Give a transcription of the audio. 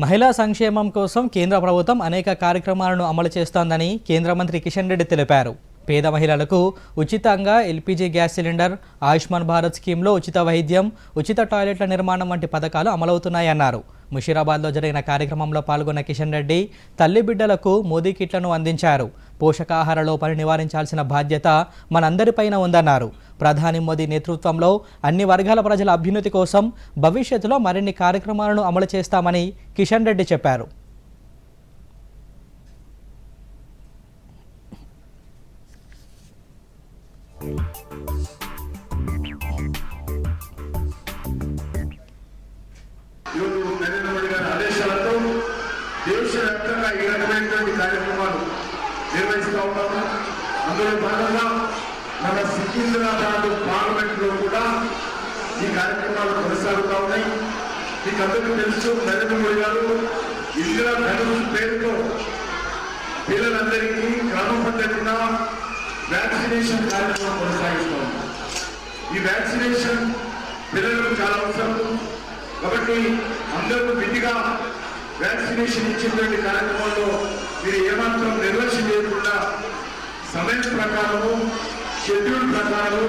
మహిళా సంక్షేమం కోసం కేంద్ర ప్రభుత్వం అనేక కార్యక్రమాలను అమలు చేస్తోందని కేంద్ర మంత్రి కిషన్ రెడ్డి తెలిపారు. పేద మహిళలకు ఉచితంగా LPG gas cylinder Ayushman Bharat స్కీమ్లో ఉచిత వైద్యం ఉచిత టాయిలెట్ల నిర్మాణం వంటి పథకాలు అమలవుతున్నాయన్నారు. ముషీరాబాద్లో జరిగిన కార్యక్రమంలో పాల్గొన్న కిషన్ రెడ్డి తల్లి బిడ్డలకు మోదీ కిట్లను అందించారు. పోషకాహార లోపాన్ని నివారించాల్సిన బాధ్యత మనందరిపైన ఉందన్నారు. ప్రధాని మోదీ నేతృత్వంలో అన్ని వర్గాల ప్రజల అభ్యున్నతి కోసం భవిష్యత్తులో మరిన్ని కార్యక్రమాలను అమలు చేస్తామని కిషన్ రెడ్డి చెప్పారు. ఈరోజు నరేంద్ర మోడీ గారి ఆదేశాలతో దేశవ్యాప్తంగా ఈ రకమైనటువంటి కార్యక్రమాలు నిర్వహిస్తూ ఉన్నాము. అందులో భాగంగా మన సికింద్రాబాద్ పార్లమెంట్లో కూడా ఈ కార్యక్రమాలు కొనసాగుతూ ఉన్నాయి. మీకు అందరికీ తెలుసు నరేంద్ర మోడీ గారు ఇందిరా ధనుష్ పేరుతో పిల్లలందరికీ క్రమపద్ధతిగా వ్యాక్సినేషన్ కార్యక్రమం కొనసాగిస్తూ. ఈ వ్యాక్సినేషన్ పిల్లలకు చాలా అవసరం. కాబట్టి అందరూ విధిగా వ్యాక్సినేషన్ ఇచ్చినటువంటి కార్యక్రమంలో మీరు ఏ సమయం ప్రకారము షెడ్యూల్ ప్రకారము